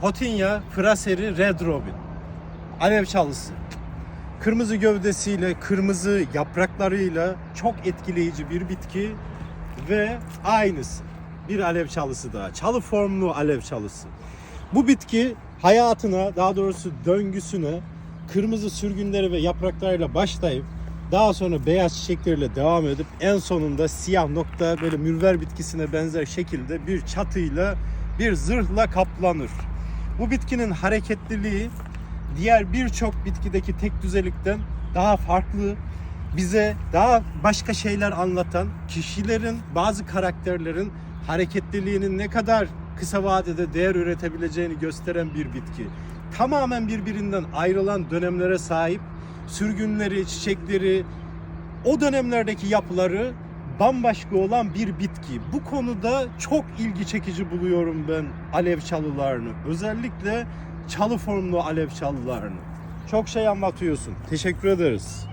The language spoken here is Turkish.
Hotinya fraseri Red Robin. Alev çalısı. Kırmızı gövdesiyle, kırmızı yapraklarıyla çok etkileyici bir bitki ve aynısı. Bir alev çalısı daha. Çalı formlu alev çalısı. Bu bitki hayatına, daha doğrusu döngüsüne kırmızı sürgünleri ve yapraklarıyla başlayıp daha sonra beyaz çiçekleriyle devam edip en sonunda siyah nokta böyle mürver bitkisine benzer şekilde bir çatıyla bir zırhla kaplanır. Bu bitkinin hareketliliği diğer birçok bitkideki tek düzelikten daha farklı bize daha başka şeyler anlatan kişilerin bazı karakterlerin hareketliliğinin ne kadar kısa vadede değer üretebileceğini gösteren bir bitki. Tamamen birbirinden ayrılan dönemlere sahip sürgünleri, çiçekleri, o dönemlerdeki yapıları bambaşka olan bir bitki. Bu konuda çok ilgi çekici buluyorum ben alev çalılarını. Özellikle çalı formlu alev çalılarını. Çok şey anlatıyorsun. Teşekkür ederiz.